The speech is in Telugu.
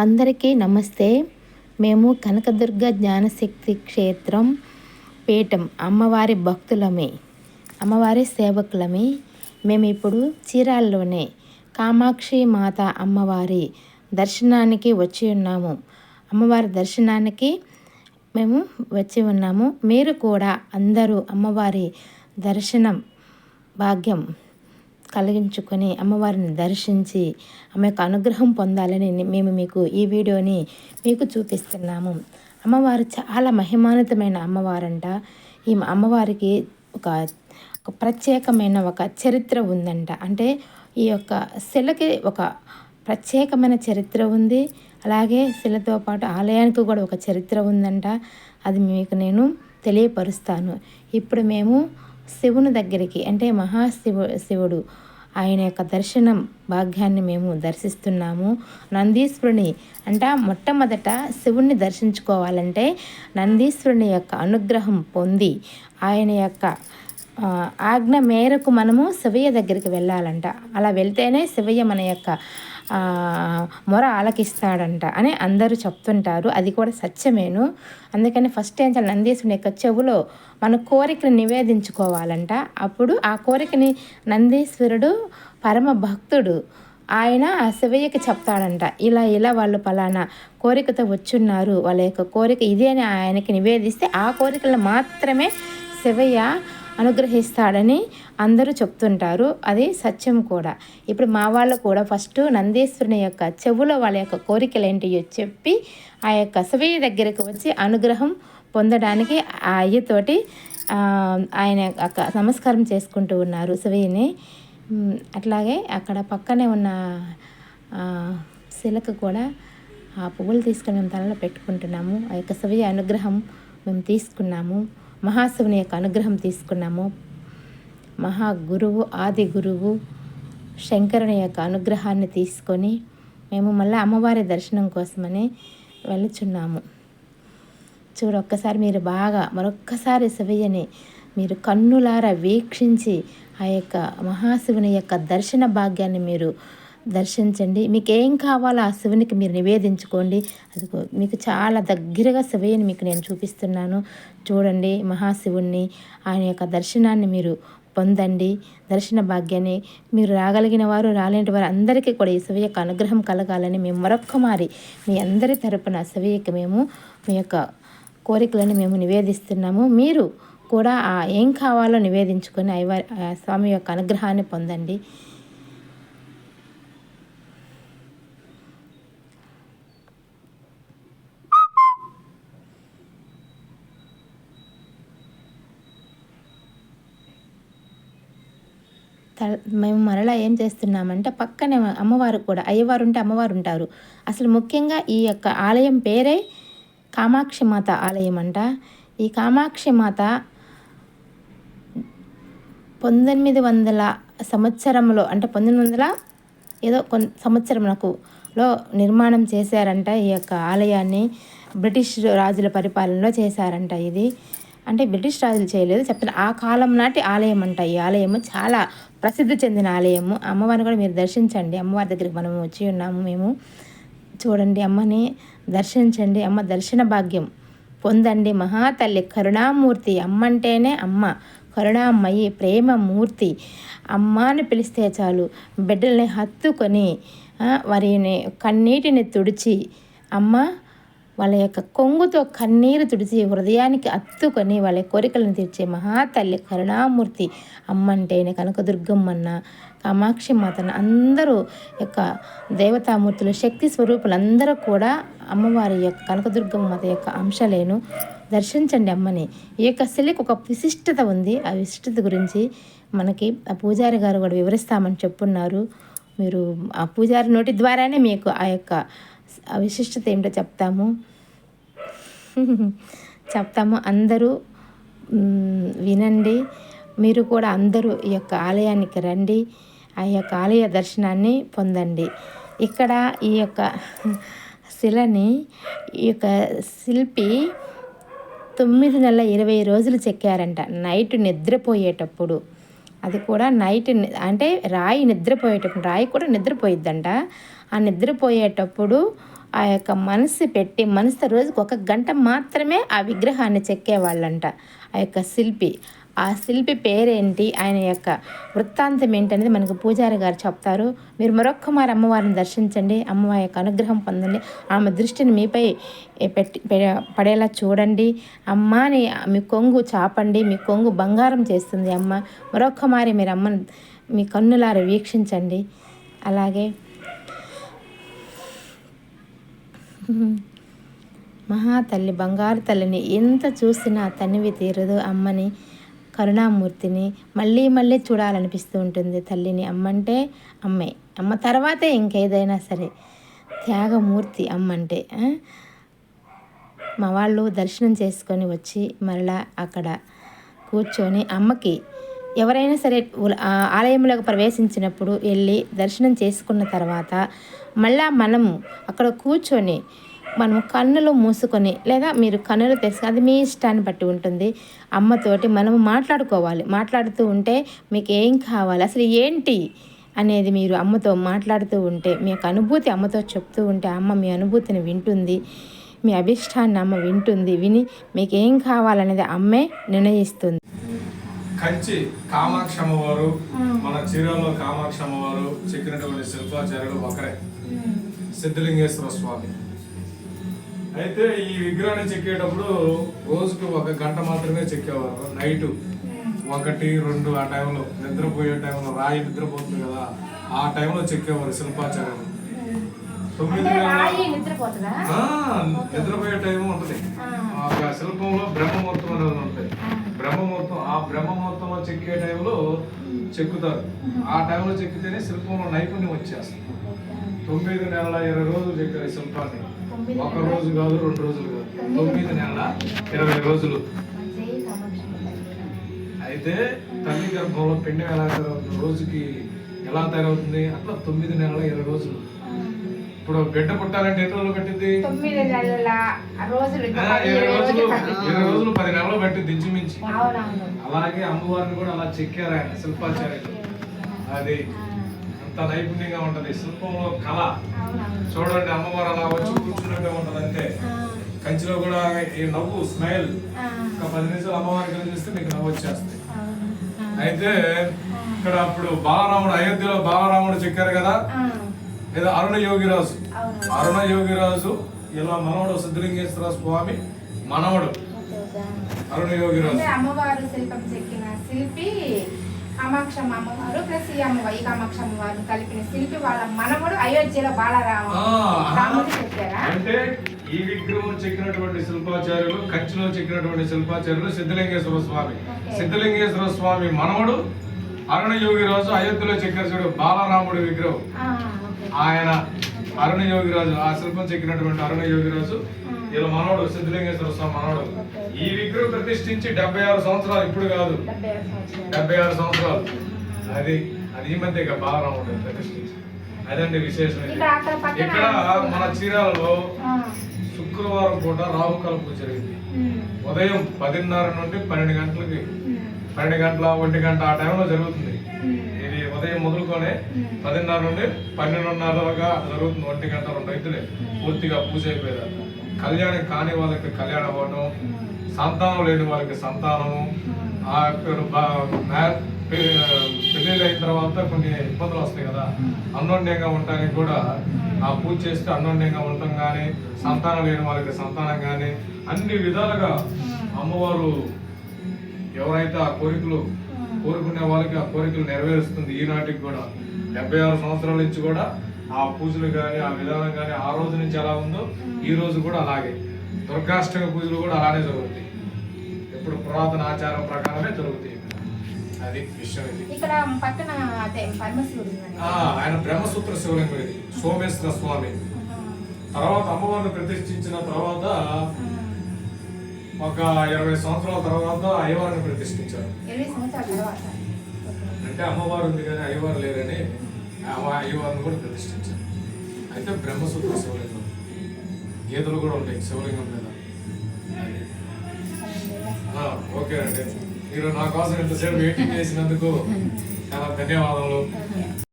అందరికీ నమస్తే. మేము కనకదుర్గ జ్ఞానశక్తి క్షేత్రం పీఠం అమ్మవారి భక్తులమే అమ్మవారి సేవకులమే. మేము ఇప్పుడు చీరాల్లోనే కామాక్షి మాత అమ్మవారి దర్శనానికి వచ్చి ఉన్నాము. అమ్మవారి దర్శనానికి మేము వచ్చి ఉన్నాము. మీరు కూడా అందరూ అమ్మవారి దర్శనం భాగ్యం కలిగించుకొని అమ్మవారిని దర్శించి ఆమె యొక్క అనుగ్రహం పొందాలని మేము మీకు ఈ వీడియోని మీకు చూపిస్తున్నాము. అమ్మవారు చాలా మహిమానితమైన అమ్మవారంట. ఈ అమ్మవారికి ఒక ఒక ప్రత్యేకమైన ఒక చరిత్ర ఉందంట. అంటే ఈ యొక్క శిలకి ఒక ప్రత్యేకమైన చరిత్ర ఉంది. అలాగే శిలతో పాటు ఆలయానికి కూడా ఒక చరిత్ర ఉందంట. అది మీకు నేను తెలియపరుస్తాను. ఇప్పుడు మేము శివుని దగ్గరికి అంటే మహాశివు శివుడు ఆయన యొక్క దర్శనం భాగ్యాన్ని మేము దర్శిస్తున్నాము. నందీశ్వరుని అంట మొట్టమొదట శివుణ్ణి దర్శించుకోవాలంటే నందీశ్వరుని యొక్క అనుగ్రహం పొంది ఆయన యొక్క ఆజ్ఞ మేరకు మనము శివయ్య దగ్గరికి వెళ్ళాలంట. అలా వెళ్తేనే శివయ్య మన యొక్క మొర ఆలకిస్తాడంట అని అందరూ చెప్తుంటారు. అది కూడా సత్యమేను. అందుకని ఫస్ట్ ఏం చేయాలి నందీశ్వరుని యొక్క చెవులో మన కోరికను నివేదించుకోవాలంట. అప్పుడు ఆ కోరికని నందీశ్వరుడు పరమ భక్తుడు ఆయన ఆ శివయ్యకి చెప్తాడంట. ఇలా ఇలా వాళ్ళు పలానా కోరికతో వచ్చున్నారు. వాళ్ళ యొక్క కోరిక ఇదే అని ఆయనకి నివేదిస్తే ఆ కోరికలను మాత్రమే శివయ్య అనుగ్రహిస్తాడని అందరూ చెప్తుంటారు. అది సత్యం కూడా. ఇప్పుడు మా వాళ్ళు కూడా ఫస్ట్ నందీశ్వరుని యొక్క చెవులో వాళ్ళ యొక్క కోరికలు ఏంటియో చెప్పి ఆ యొక్క శివయ్య దగ్గరకు వచ్చి అనుగ్రహం పొందడానికి ఆ అయ్యతోటి ఆయన నమస్కారం చేసుకుంటూ ఉన్నారు శివయ్యని. అట్లాగే అక్కడ పక్కనే ఉన్న శిలకు కూడా ఆ పువ్వులు తీసుకుని మేము తలలో పెట్టుకుంటున్నాము. ఆ యొక్క శివయ్య అనుగ్రహం మేము తీసుకున్నాము. మహాశివుని యొక్క అనుగ్రహం తీసుకున్నాము. మహా గురువు ఆది గురువు శంకరుని యొక్క అనుగ్రహాన్ని తీసుకొని మేము మళ్ళీ అమ్మవారి దర్శనం కోసమని వెళ్ళుచున్నాము చూడు ఒక్కసారి మీరు బాగా మరొక్కసారి శివయ్యని మీరు కన్నులారా వీక్షించి ఆ యొక్క మహాశివుని యొక్క దర్శన భాగ్యాన్ని మీరు దర్శించండి. మీకు ఏం కావాలో ఆ శివునికి మీరు నివేదించుకోండి. అది మీకు చాలా దగ్గరగా శివయ్యని మీకు నేను చూపిస్తున్నాను. చూడండి మహాశివుణ్ణి ఆయన యొక్క దర్శనాన్ని మీరు పొందండి. దర్శన భాగ్యాన్ని మీరు రాగలిగిన వారు రాలేని వారు అందరికీ కూడా ఈ శివ యొక్క అనుగ్రహం కలగాలని మేము మరొక్క మారి మీ అందరి తరపున శివయ్యకి మేము మీ యొక్క కోరికలను మేము నివేదిస్తున్నాము. మీరు కూడా ఏం కావాలో నివేదించుకొని అయ్యవారి స్వామి యొక్క అనుగ్రహాన్ని పొందండి. మేము మరలా ఏం చేస్తున్నామంటే పక్కనే అమ్మవారు కూడా అయ్యవారు ఉంటే అమ్మవారు ఉంటారు అసలు ముఖ్యంగా ఈ యొక్క ఆలయం పేరే కామాక్షి మాత ఆలయం అంట. ఈ కామాక్షి మాత పంతొమ్మిది వందల సంవత్సరంలో అంటే పంతొమ్మిది వందల ఏదో కొన్ సంవత్సరంకు లో నిర్మాణం చేశారంట ఈ యొక్క ఆలయాన్ని. బ్రిటిష్ రాజుల పరిపాలనలో చేశారంట ఇది. అంటే బ్రిటిష్ రాజులు చేయలేదు. చెప్పిన ఆ కాలం నాటి ఆలయం అంట. ఈ ఆలయము చాలా ప్రసిద్ధి చెందిన ఆలయము. అమ్మవారిని కూడా మీరు దర్శించండి. అమ్మవారి దగ్గరికి మనం వచ్చి ఉన్నాము మేము. చూడండి అమ్మని దర్శించండి. అమ్మ దర్శన భాగ్యం పొందండి. మహాతల్లి కరుణామూర్తి అమ్మ అంటేనే అమ్మ. కరుణామయ్యి ప్రేమ మూర్తి. అమ్మ అని పిలిస్తే చాలు. బిడ్డల్ని హత్తుకొని వారిని కన్నీటిని తుడిచి అమ్మ వాళ్ళ యొక్క కొంగుతో కన్నీరు తుడిచి హృదయానికి అత్తుకొని వాళ్ళ కోరికలను తీర్చే మహాతల్లి కరుణామూర్తి అమ్మంటేనే కనకదుర్గమ్మన్న కామాక్షి మాతను అందరూ యొక్క దేవతామూర్తులు శక్తి స్వరూపులు అందరూ కూడా అమ్మవారి యొక్క కనకదుర్గమ్మ మాత యొక్క అంశలేను. దర్శించండి అమ్మని. ఈ యొక్క శిలకి ఒక విశిష్టత ఉంది. ఆ విశిష్టత గురించి మనకి ఆ పూజారి గారు కూడా వివరిస్తామని చెప్పున్నారు. మీరు ఆ పూజారి నోటి ద్వారానే మీకు ఆ యొక్క విశిష్టత ఏమిటో చెప్తాము. చెప్తాము. అందరూ వినండి. మీరు కూడా అందరూ ఈ యొక్క ఆలయానికి రండి. ఆ యొక్క ఆలయ దర్శనాన్ని పొందండి. ఇక్కడ ఈ యొక్క శిలని ఈ యొక్క శిల్పి తొమ్మిది నెలల ఇరవై రోజులు చెక్కారంట. నైట్ నిద్రపోయేటప్పుడు. అది కూడా నైట్ అంటే రాయి నిద్రపోయేటప్పుడు రాయి కూడా నిద్రపోయిద్దంట. ఆ నిద్రపోయేటప్పుడు ఆ యొక్క మనసు పెట్టి మనసు రోజుకు ఒక గంట మాత్రమే ఆ విగ్రహాన్ని చెక్కేవాళ్ళంట. ఆ యొక్క శిల్పి. ఆ శిల్పి పేరేంటి? ఆయన యొక్క వృత్తాంతం ఏంటనేది మనకు పూజారి గారు చెప్తారు. మీరు మరొక్క మారు అమ్మవారిని దర్శించండి. అమ్మవారి యొక్క అనుగ్రహం పొందండి. ఆమె దృష్టిని మీపై పెట్టి పె- పడేలా చూడండి. అమ్మని మీ కొంగు చాపండి. మీ కొంగు బంగారం చేస్తుంది అమ్మ. మరొక్క మారి మీరు అమ్మని మీ కన్నులారి వీక్షించండి. అలాగే మహాతల్లి బంగారు తల్లిని ఎంత చూసినా తనివి తీరదు అమ్మని. కరుణామూర్తిని మళ్ళీ మళ్ళీ చూడాలనిపిస్తూ ఉంటుంది తల్లిని. అమ్మంటే అమ్మే. అమ్మ తర్వాతే ఇంకేదైనా సరే. త్యాగమూర్తి అమ్మంటే మా వాళ్ళు దర్శనం చేసుకొని వచ్చి మరలా అక్కడ కూర్చొని అమ్మకి ఎవరైనా సరే ఆలయంలోకి ప్రవేశించినప్పుడు వెళ్ళి దర్శనం చేసుకున్న తర్వాత మళ్ళా మనము అక్కడ కూర్చొని మనం కన్నులు మూసుకొని లేదా మీరు కన్నులు తెరుచుకొని అది మీ ఇష్టాన్ని బట్టి ఉంటుంది. అమ్మతోటి మనం మాట్లాడుకోవాలి. మాట్లాడుతూ ఉంటే మీకు ఏం కావాలి? అసలు ఏంటి అనేది మీరు అమ్మతో మాట్లాడుతూ ఉంటే మీ యొక్క అనుభూతి అమ్మతో చెప్తూ ఉంటే అమ్మ మీ అనుభూతిని వింటుంది. మీ అభిష్టాన్ని అమ్మ వింటుంది. విని మీకు ఏం కావాలనేది అమ్మే నిర్ణయిస్తుంది. కంచి కామాక్షి అమ్మవారు మన చీరాల్లో కామాక్షి అమ్మవారు చెక్కినటువంటి శిల్పాచార్యులు ఒకరే. సిద్ధలింగేశ్వర స్వామి. అయితే ఈ విగ్రహాన్ని చెక్కేటప్పుడు రోజుకు ఒక గంట మాత్రమే చెక్కేవారు నైట్. ఒకటి రెండు ఆ టైంలో. నిద్రపోయే టైంలో రాయి నిద్రపోతుంది కదా. ఆ టైంలో చెక్కేవారు శిల్పాచార్యులు. తొమ్మిది నిద్రపోయే టైం ఉంటుంది. ఆ. యొక్క శిల్పంలో బ్రహ్మముహూర్తం అనేది ఉంటుంది. బ్రహ్మముహూర్తం ఆ బ్రహ్మముహూర్తంలో చెక్కే టైంలో చెక్కుతారు. ఆ టైంలో చెక్కితేనే శిల్పంలో నైపుణ్యం వచ్చేస్తుంది. తొమ్మిది నెలల ఇరవై రోజులు చెక్కారు శిల్పాన్ని ఒక రోజు కాదు రెండు రోజులు కాదు. తొమ్మిది నెలల ఇరవై రోజులు. అయితే తల్లి గర్భంలో పిండం ఎలా తయారవుతుంది? రోజుకి ఎలా తయారవుతుంది? అట్లా తొమ్మిది నెలల ఇరవై రోజులు. ఇప్పుడు బిడ్డ పుట్టాలంటే ఎన్ని రోజులు పట్టింది తొమ్మిది నెలల రోజులు ఇరవై రోజులు పట్టింది. ఇరవై రోజులు పది నెలలు పట్టింది ఇంచుమించి. అలాగే అమ్మవారిని కూడా అలా చెక్కారు ఆయన శిల్పాచార్యులు. అది అంత నైపుణ్యంగా ఉంటది శిల్పంలో కళ. చూడండి అమ్మవారు అలా వచ్చి కూర్చున్నట్టే ఉంటది అంతే. కంచిలో కూడా ఈ నవ్వు స్మైల్. ఒక పది నిమిషాలు అమ్మవారికి కలిగిస్తే మీకు నవ్వు వచ్చేస్తుంది అయితే ఇక్కడ అప్పుడు బాలరాముడు అయోధ్యలో బాలరాముడు చెక్కారు కదా? లేదా అరుణ యోగిరాజు అరుణ యోగిరాజు ఇలా మనవడు సిద్ధలింగేశ్వర స్వామి మనవడు. అరుణ యోగిరాజు అమ్మవారు శిల్పం చెక్కిన శిల్పి కామాక్షమ్మ అమ్మవారు ప్లస్ ఈ అమ్మవారు ఈ కామాక్ష అమ్మవారు కలిపిన శిల్పి వాళ్ళ మనవడు అయోధ్యలో బాలరామ ఆ, రాముడు చెక్కారా అంటే ఈ విగ్రహం చెక్కినటువంటి శిల్పాచార్యులు కంచిలో చెక్కినటువంటి శిల్పాచార్యులు సిద్ధలింగేశ్వర స్వామి. సిద్ధలింగేశ్వర స్వామి మనవడు అరుణ యోగిరాజు అయోధ్యలో చెక్కారు చూడు బాలరాముడి విగ్రహం. ఆయన అరుణ యోగిరాజు ఆ శిల్పం చెక్కినటువంటి అరుణ యోగిరాజు వీళ్ళ మనవడు సిద్ధలింగేశ్వర స్వామి మనవడు. ఈ విగ్రహం ప్రతిష్ఠించి డెబ్బై ఆరు సంవత్సరాలు ఇప్పుడు కాదు. డెబ్బై ఆరు సంవత్సరాలు. అది అది ఈ మధ్య ఇక బాలరాముడు ప్రతిష్ఠించి అదండి విశేషం. ఇక్కడ మన చీరాలలో శుక్రవారం పూట రాహుకాల పూజ జరిగింది. ఉదయం పదిన్నర నుండి పన్నెండు గంటలకి. పన్నెండు గంటల ఒంటి గంట ఆ టైంలో జరుగుతుంది. మొదలుకొని పదిన్నర నుండి పన్నెండున్నరగా జరుగుతుంది ఒంటి గంట రెండు అయితే పూర్తిగా పూజ అయిపోయేదాకా కళ్యాణం కాని వాళ్ళకి కళ్యాణం అవ్వడం సంతానం లేని వాళ్ళకి సంతానము ఆ పె- పెళ్ళిళ్ళు అయిన తర్వాత కొన్ని ఇబ్బందులు వస్తాయి కదా. అన్యోన్యంగా ఉండడానికి కూడా ఆ పూజ చేస్తే అన్యోన్యంగా ఉండటం కానీ సంతానం లేని వాళ్ళకి సంతానం కానీ అన్ని విధాలుగా అమ్మవారు ఎవరైతే ఆ కోరికలు కోరుకునే వాళ్ళకి ఆ కోరికలు నెరవేరుస్తుంది ఈనాటికి కూడా. డెబ్బై ఆరు సంవత్సరాల నుంచి కూడా ఆ పూజలు కానీ ఆ విధానం కానీ ఆ రోజు నుంచి ఎలా ఉందో ఈ రోజు కూడా అలాగే. దుర్గాష్టమి పూజలు కూడా అలానే జరుగుతాయి. ఎప్పుడు పురాతన ఆచారం ప్రకారమే జరుగుతాయి. అది విషయం ఇది. ఇక్కడ పక్కన ఆయన బ్రహ్మసూత్ర శివలింగం ఇది. సోమేశ్వర స్వామి. తర్వాత అమ్మవారిని ప్రతిష్ఠించిన తర్వాత ఒక ఇరవై సంవత్సరాల తర్వాత అయ్యవారిని ప్రతిష్ఠించారు. అంటే అమ్మవారు ఉంది కానీ అయ్యవారు లేరని అయ్యవారిని కూడా ప్రతిష్ఠించారు. అయితే బ్రహ్మసూత్ర శివలింగం గీతలు కూడా ఉంటాయి శివలింగం మీద. ఓకే అండి. మీరు నా కోసం ఇంతసేపు వెయిటింగ్ చేసినందుకు చాలా ధన్యవాదాలు